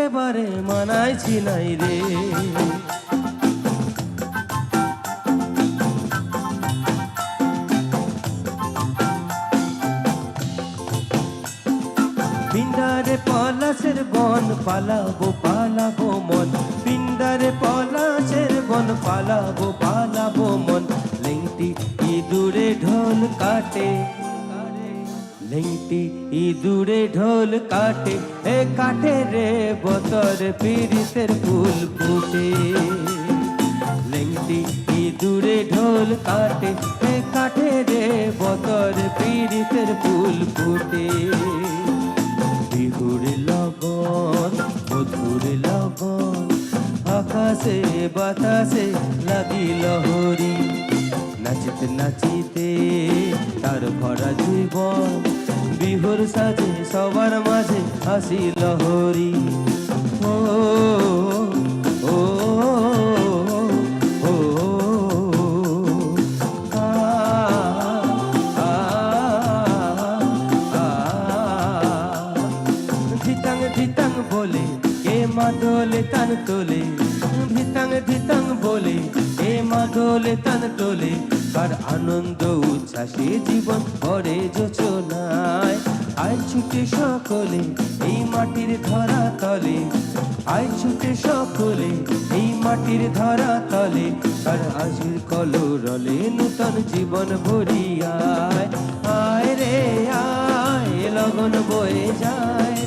একেবারে মানাইছি নাই রে। পিন্ডারে পলাশের বন পালাবো পালাবো মন। পিন্ডারে পলাশের বন পালাবো পালাবো মন। লেংটি ইঁদুরে ঢোল কাটে। লেংটি ইঁদুরে ঢোল কাটে, এ কাটে রে বতর পীড়িতের ফুল ফুটে। লেংটি ইঁদুরে ঢোল কাটে, এ কাটে রে বতর পীড়িতের ফুল ফুটে। বিহুর লগন মধুর লগন আকাশে বাতাসে লাগিল হরি। নাচিতে নাচিতে তার ভরা জীবন বিহুর সাজে সবার মাঝে হাসিল হরি ও ও ও ধিতাং ধিতাং বলে কে মা দোলে তান তোলে মাটির ধরা তলে আয় ছুটে সকলে, এই মাটির ধরা তলে আর আজির কলরলে নূতন জীবন ভরিয়ায় আয় রে, আয়, লগন বয়ে যায়।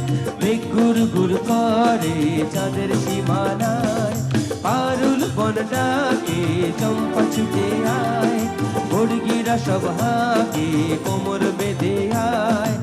মেঘ গুর গুর করে চাঁদের সীমানায়, পারুল বন ডাকে চম্পা ছুটে আয়। মুরগিরা সব হাকে কোমর বেঁধে আয়।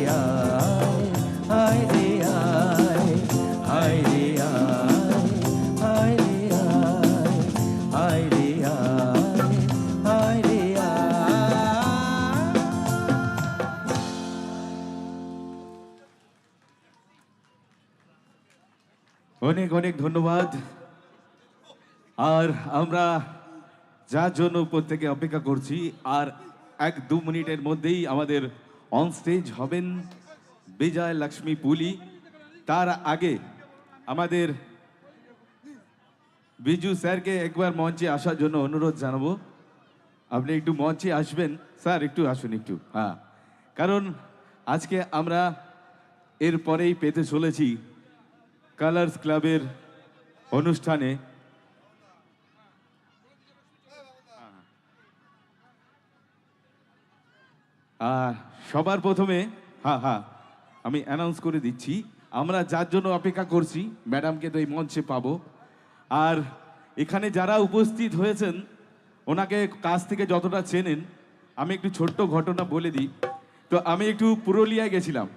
ধন্যবাদ। আর আমরা যার জন্য উপর থেকে অপেক্ষা করছি, আর এক দু মিনিটের মধ্যেই আমাদের অন স্টেজ হবেন বিজয় লক্ষ্মী পুলি। তার আগে আমাদের বিজু স্যারকে একবার মঞ্চে আসার জন্য অনুরোধ জানাব। আপনি একটু মঞ্চে আসবেন। স্যার, একটু আসুন, একটু। হ্যাঁ। কারণ আজকে আমরা এরপরেই পেতে চলেছি কালার্স ক্লাবের অনুষ্ঠানে সবার প্রথমে হ্যাঁ হ্যাঁ আমি অ্যানাউন্স করে দিচ্ছি। আমরা যার জন্য অপেক্ষা করছি ম্যাডামকে তো এই মঞ্চে পাবো। আর এখানে যারা উপস্থিত হয়েছেন, ওনাকে কাছ থেকে যতটা চেনেন, আমি একটু ছোট্ট ঘটনা বলে দিই। তো আমি একটু পুরুলিয়ায় গেছিলাম।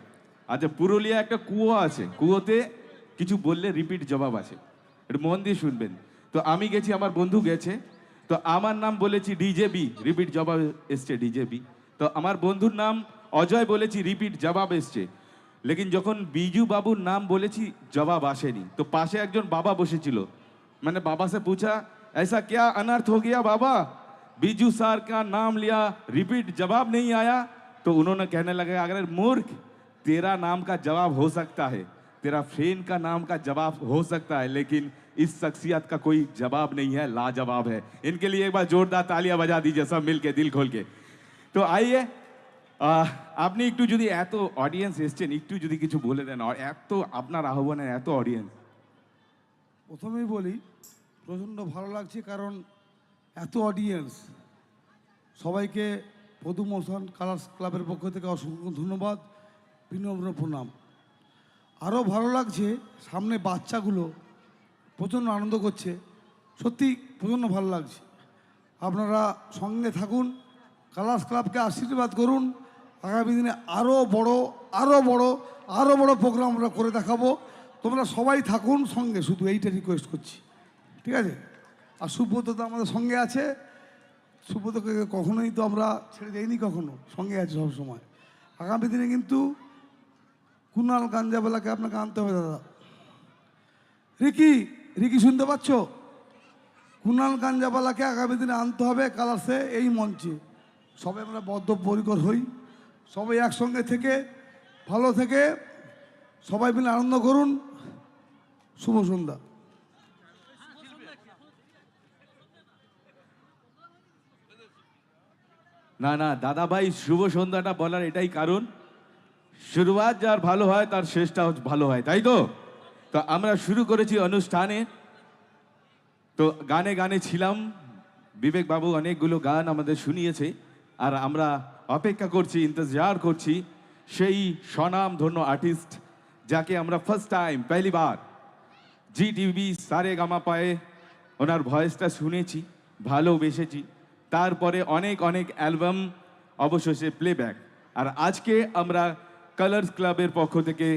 আচ্ছা পুরুলিয়া একটা কুয়ো আছে। কুয়োতে কিছু বললে রিপিট জবাব আছে। একটু মন দিয়ে শুনবেন তো আমি গেছি আমার বন্ধু গেছে তো আমার নাম বলেছি ডিজেবি রিপিট জবাব এসছে ডিজেবি তো আমার বন্ধুর নাম অজয় বলেছি রিপিট জবাব এসছে লেকিন যখন বিজু বাবুর নাম বলেছি জবাব আসেনি তো পাশে একজন বাবা বসেছিল मैंने बाबा से पूछा ऐसा क्या अनर्थ हो गया बाबा बीजू सर का नाम लिया रिपीट जवाब नहीं आया तो उन्होंने कहने लगे अगर मूर्ख तेरा नाम का जवाब हो सकता है तेरा फ्रेंड का नाम का जवाब हो सकता है लेकिन इस शख्सियत का कोई जवाब नहीं है लाजवाब है इनके लिए एक बार जोरदार तालियां बजा दीजिए सब मिल के दिल खोल के তো আইয়ে আহ, আপনি একটু যদি এত অডিয়েন্স এসছেন একটু যদি কিছু বলে দেন আর এত আপনার আহ্বানে এত অডিয়েন্স প্রথমেই বলি প্রচণ্ড ভালো লাগছে কারণ এত অডিয়েন্স সবাইকে পদুমোশন কালার্স ক্লাবের পক্ষ থেকে অসংখ্য ধন্যবাদ বিনম্র প্রণাম আরও ভালো লাগছে সামনে বাচ্চাগুলো প্রচণ্ড আনন্দ করছে। সত্যি প্রচণ্ড ভালো লাগছে। আপনারা সঙ্গে থাকুন কালার্স ক্লাবকে আশীর্বাদ করুন। আগামী দিনে আরও বড় আরও বড় আরও বড় প্রোগ্রাম আমরা করে দেখাবো। তোমরা সবাই থাকুন সঙ্গে, শুধু এইটা রিকোয়েস্ট করছি। ঠিক আছে? আর সুব্রত তো আমাদের সঙ্গে আছে। সুব্রতকে কখনোই তো আমরা ছেড়ে দেইনি কখনো। সঙ্গে আছে সবসময়। আগামী দিনে কিন্তু কুনাল গাঞ্জাবেলাকে আপনাকে আনতে হবে, দাদা। রিকি রিকি শুনতে পাচ্ছ? কুনাল গাঞ্জাবালাকে আগামী দিনে আনতে হবে কালার্সে এই মঞ্চে। সবাই আমরা বদ্ধপরিকর হই। সবাই একসঙ্গে থেকে, ভালো থেকে সবাই মিলে আনন্দ করুন। শুভ সন্ধ্যা। না না দাদা ভাই শুভ সন্ধ্যাটা বলার এটাই কারণ। শুরুয়াত যার ভালো হয়, তার শেষটাও ভালো হয়, তাই তো? তো আমরা শুরু করেছি অনুষ্ঠানে। তো গানে গানে ছিলাম। বিবেক বাবু অনেকগুলো গান আমাদের শুনিয়েছে। আর আমরা অপেক্ষা করছি, ইন্তজার করছি সেই স্বনাম ধন্য আর্টিস্ট যাকে আমরা ফার্স্ট টাইম বার জি টিভি সারে গামা পায়ে ওনার ভয়েসটা শুনেছি, ভালোবেসেছি। তারপরে অনেক অনেক অ্যালবাম অবশেষে প্লেব্যাক আর আজকে আমরা কালার্স ক্লাবের পক্ষ থেকে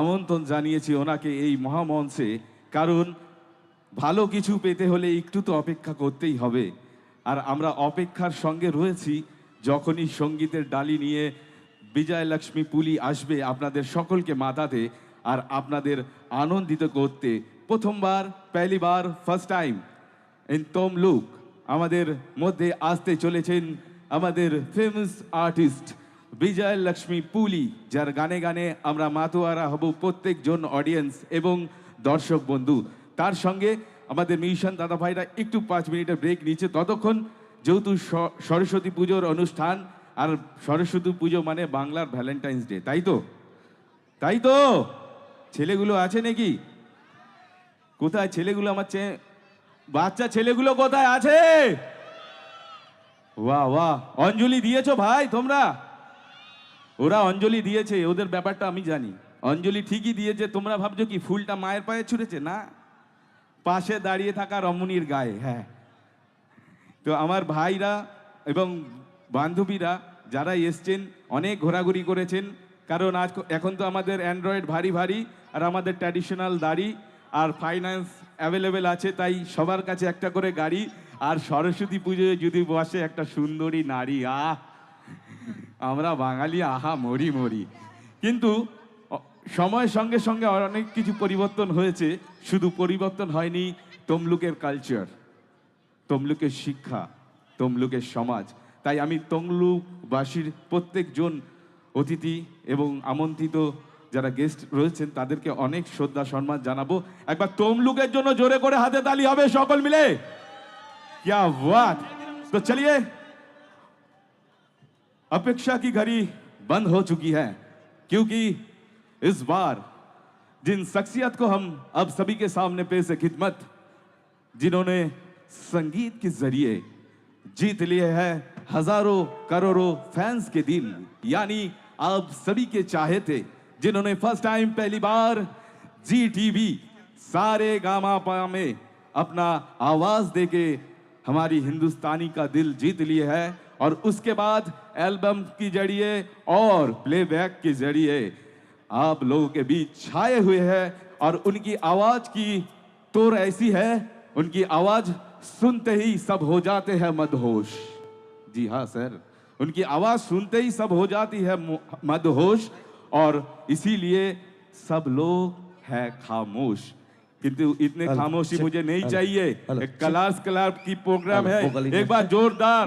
আমন্ত্রণ জানিয়েছি ওনাকে এই মহামঞ্চে, কারণ ভালো কিছু পেতে হলে একটু তো অপেক্ষা করতেই হবে। আর আমরা অপেক্ষার সঙ্গে রয়েছি, যখনই সঙ্গীতের ডালি নিয়ে বিজয় লক্ষ্মী পুলি আসবে আপনাদের সকলকে মাতাতে আর আপনাদের আনন্দিত করতে। প্রথমবার পেলিবার ফার্স্ট টাইম ইন তমলুক আমাদের মধ্যে আসতে চলেছেন আমাদের ফেমাস আর্টিস্ট বিজয় লক্ষ্মী পুলি, যার গানে গানে আমরা মাতোয়ারা হব প্রত্যেকজন অডিয়েন্স এবং দর্শক বন্ধু। তার সঙ্গে আমাদের মিশন দাদা ভাইরা একটু পাঁচ মিনিটের ব্রেক নিচ্ছে। ততক্ষণ যেহেতু সরস্বতী পুজোর অনুষ্ঠান, আর সরস্বতী পুজো মানে বাংলার ভ্যালেন্টাইন্স ডে তাই তো? তাই তো? ছেলেগুলো আছে নাকি? কোথায় ছেলেগুলো আমার চেয়ে, বাচ্চা ছেলেগুলো কোথায় আছে? বাহ বাহ, অঞ্জলি দিয়েছ ভাই তোমরা? ওরা অঞ্জলি দিয়েছে, ওদের ব্যাপারটা আমি জানি। অঞ্জলি ঠিকই দিয়েছে, তোমরা ভাবছ কি ফুলটা মায়ের পায়ে ছুঁড়েছে? না। পাশে দাঁড়িয়ে থাকা রমণীর গায়ে হ্যাঁ। তো আমার ভাইরা এবং বান্ধবীরা যারা এসছেন, অনেক ঘোরাঘুরি করেছেন, কারণ আজ এখন তো আমাদের অ্যান্ড্রয়েড ভারী ভারী, আর আমাদের ট্র্যাডিশনাল দাড়ি, আর ফাইন্যান্স অ্যাভেলেবেল আছে, তাই সবার কাছে একটা করে গাড়ি, আর সরস্বতী পুজোয় যদি বসে একটা সুন্দরী নারী, আহ! আমরা বাঙালি আহা মরি মরি কিন্তু অ- সময়ের সঙ্গে সঙ্গে অনেক কিছু পরিবর্তন হয়েছে শুধু পরিবর্তন হয়নি তমলুকের কালচার তমলুকের শিক্ষা তমলুকের সমাজ তাই আমি তমলুকবাসীর প্রত্যেকজন অতিথি এবং আমন্ত্রিত যারা গেস্ট রয়েছেন তাদেরকে অনেক শ্রদ্ধা সম্মান জানাবো একবার তমলুকের জন্য জোরে করে হাতে তালি হবে সকল মিলে क्या बात तो चलिए अपेक्षा की घड़ी बंद हो चुकी है, क्योंकि इस बार जिन शख्सियत को हम अब सभी के सामने पेश खिदमत, जिन्होंने संगीत के ज़रिए जीत लिए है, हज़ारों करोड़ों फैंस के दिल, यानी आप सभी के चाहे थे, जिन्होंने फ़र्स्ट टाइम पहली बार जी टीवी सारे गामा में अपना आवाज़ देके हमारी हिंदुस्तानी का दिल जीत लिए है। और उसके बाद एल्बम के ज़रिए और प्लेबैक के ज़रिए आप लोगों के बीच छाए हुए हैं और उनकी आवाज़ की तोर ऐसी है, उनकी आवाज़ सुनते ही सब हो जाते हैं मदहोश। जी हाँ सर। उनकी आवाज़ सुनते ही सब हो जाती है मदहोश और इसीलिए सब लोग है खामोश। इतने खामोशी मुझे नहीं चाहिए। एक क्लास क्लब की प्रोग्राम है। एक बार जोरदार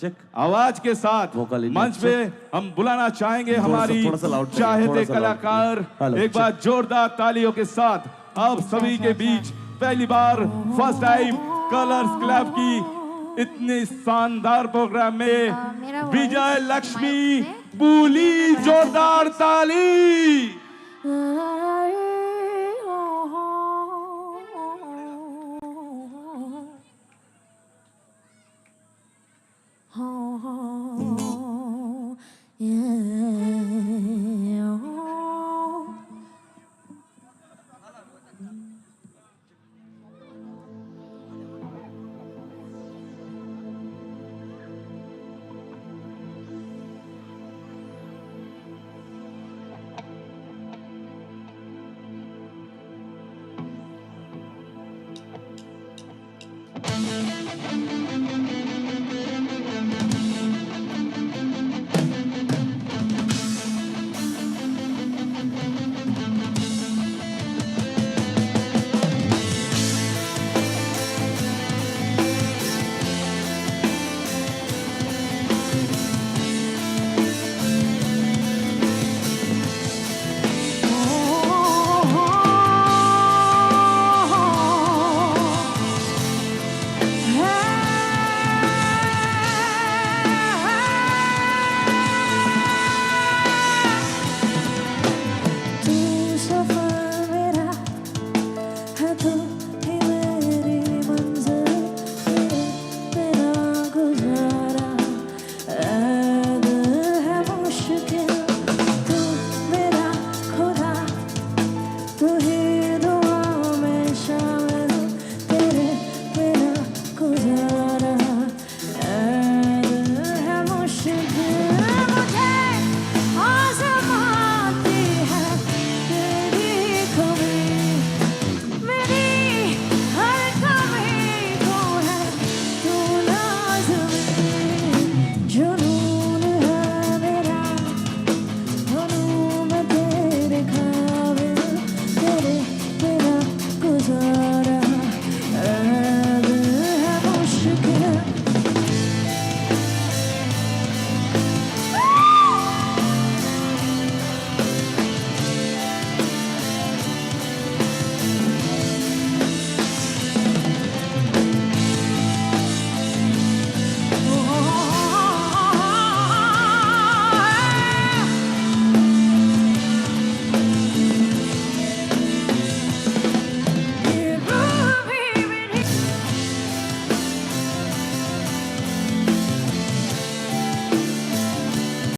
चेक। आवाज़ के साथ मंच पे हम बुलाना चाहेंगे हमारी चाहते कलाकार। एक बार जोरदार तालियों के साथ आप सभी के बीच पहली बार फ़र्स्ट टाइम कलर्स क्लब की इतने शानदार प्रोग्राम में विजय लक्ष्मी पूली जोरदार ताली।